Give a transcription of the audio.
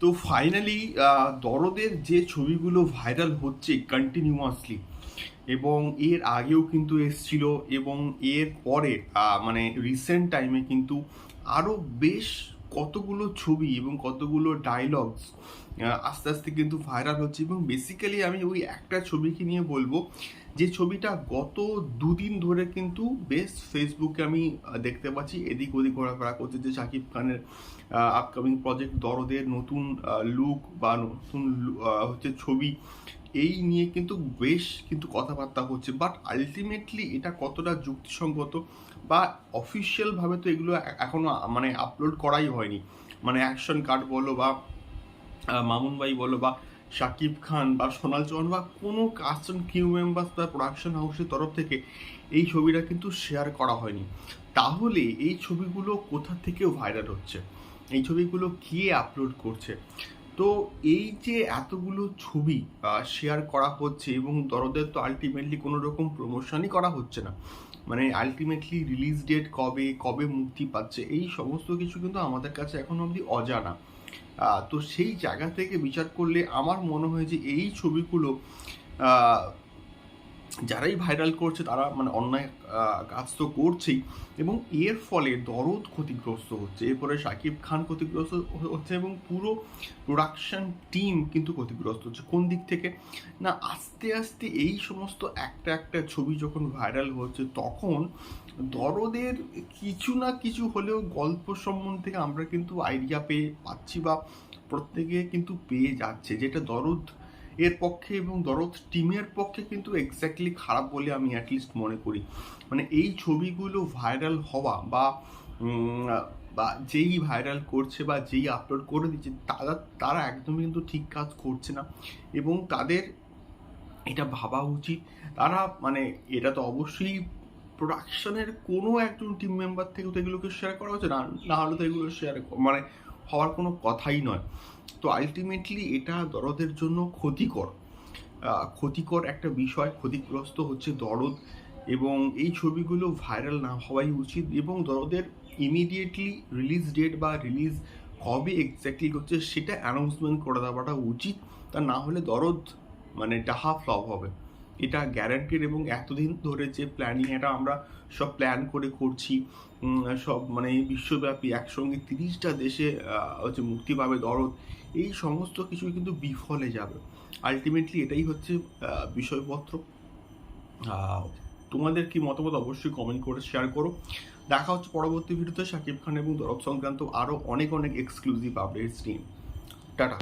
তো ফাইনালি দরদের যে ছবিগুলো ভাইরাল হচ্ছে কন্টিনিউয়াসলি এবং এর আগেও কিন্তু এসছিল এবং এর পরে মানে রিসেন্ট টাইমে কিন্তু আরও বেশ কতগুলো ছবি এবং কতগুলো ডায়লগস আস্তে আস্তে কিন্তু ভাইরাল হচ্ছে এবং বেসিক্যালি আমি ওই একটা ছবিকে নিয়ে বলব, যে ছবিটা গত দুদিন ধরে কিন্তু বেশ ফেসবুকে আমি দেখতে পাচ্ছি। এদিক ওদিক ঘোরাফেরা করছে যে শাকিব খানের আপকামিং প্রজেক্ট দরদের নতুন লুক বা নতুন হচ্ছে ছবি এই নিয়ে কিন্তু বেশ কিন্তু কথাবার্তা হচ্ছে। বাট আলটিমেটলি এটা কতটা যুক্তিসঙ্গত বা অফিসিয়াল ভাবে তো এগুলো এ- এখনও মানে আপলোড করাই হয়নি। মানে অ্যাকশন কার্ড বলো বা মামুন ভাই বলো বা শাকিব খান বা, সোনাল চৌহান বা কোনো কাস্টন কিউ মেম্বার্স বা প্রোডাকশন হাউসের তরফ থেকে এই ছবিটা কিন্তু শেয়ার করা হয়নি। তাহলে এই ছবিগুলো কোথা থেকে ভাইরাল হচ্ছে? এই ছবিগুলো কে আপলোড করছে? তো এই যে এতগুলো ছবি শেয়ার করা হচ্ছে এবং দরদের তো আলটিমেটলি কোনো রকম প্রমোশনই করা হচ্ছে না। মানে আলটিমেটলি রিলিজ ডেট কবে কবে মুক্তি পাচ্ছে, এই সমস্ত কিছু কিন্তু আমাদের কাছে এখন অবধি অজানা। তো সেই জায়গা থেকে বিচার করলে আমার মনে হয় যে এই ছবিগুলো যারাই ভাইরাল করছে তারা মানে অন্যায় কাজ তো করছেই এবং এর ফলে দরদ ক্ষতিগ্রস্ত হচ্ছে। এরপরে শাকিব খান ক্ষতিগ্রস্ত হচ্ছে এবং পুরো প্রোডাকশন টিম কিন্তু ক্ষতিগ্রস্ত হচ্ছে। কোন দিক থেকে? না, আস্তে আস্তে এই সমস্ত একটা একটা ছবি যখন ভাইরাল হচ্ছে তখন দরদের কিছু না কিছু হলেও গল্প সম্বন্ধে আমরা কিন্তু আইডিয়া পেয়ে পাচ্ছি বা প্রত্যেকে কিন্তু পেয়ে যাচ্ছে। যেটা দরদ এর পক্ষে এবং দরদ টিমের পক্ষে কিন্তু এক্স্যাক্টলি খারাপ বলে আমি অ্যাটলিস্ট মনে করি। মানে এই ছবিগুলো ভাইরাল হওয়া বা বা যেই ভাইরাল করছে বা যেই আপলোড করে দিচ্ছে, তারা তারা একদমই কিন্তু ঠিক কাজ করছে না। এবং তাদের এটা ভাবা উচিত। তারা মানে এটা তো অবশ্যই প্রোডাকশনের কোনো একজন টিম মেম্বার থেকে তো এগুলোকে শেয়ার করা হচ্ছে না না হলে তো এগুলো শেয়ার মানে হওয়ার কোনো কথাই নয়। তো আলটিমেটলি এটা দরদের জন্য ক্ষতিকর। ক্ষতিকর একটা বিষয়, ক্ষতিগ্রস্ত হচ্ছে দরদ এবং এই ছবিগুলো ভাইরাল না হওয়াই উচিত এবং দরদের ইমিডিয়েটলি রিলিজ ডেট বা রিলিজ কবে এক্স্যাক্টলি হচ্ছে সেটা অ্যানাউন্সমেন্ট করে দেওয়াটা উচিত। তা না হলে দরদ মানে ডাহা ফ্লপ হবে। এটা গ্যারান্টেড এবং এতদিন ধরে যে প্ল্যানিং এটা আমরা সব প্ল্যান করে করছি সব মানে বিশ্বব্যাপী একসঙ্গে তিরিশটা দেশে হচ্ছে মুক্তি পাবে দরদ, এই সমস্ত কিছু কিন্তু বিফলে যাবে। আলটিমেটলি এটাই হচ্ছে বিষয়পত্র। তোমাদের কি মতামত অবশ্যই কমেন্ট করে শেয়ার করো। দেখা হচ্ছে পরবর্তী ভিডিওতে শাকিব খান এবং দরদ সংক্রান্ত আরও অনেক অনেক এক্সক্লুসিভ আপডেটস নিয়ে। টাটা।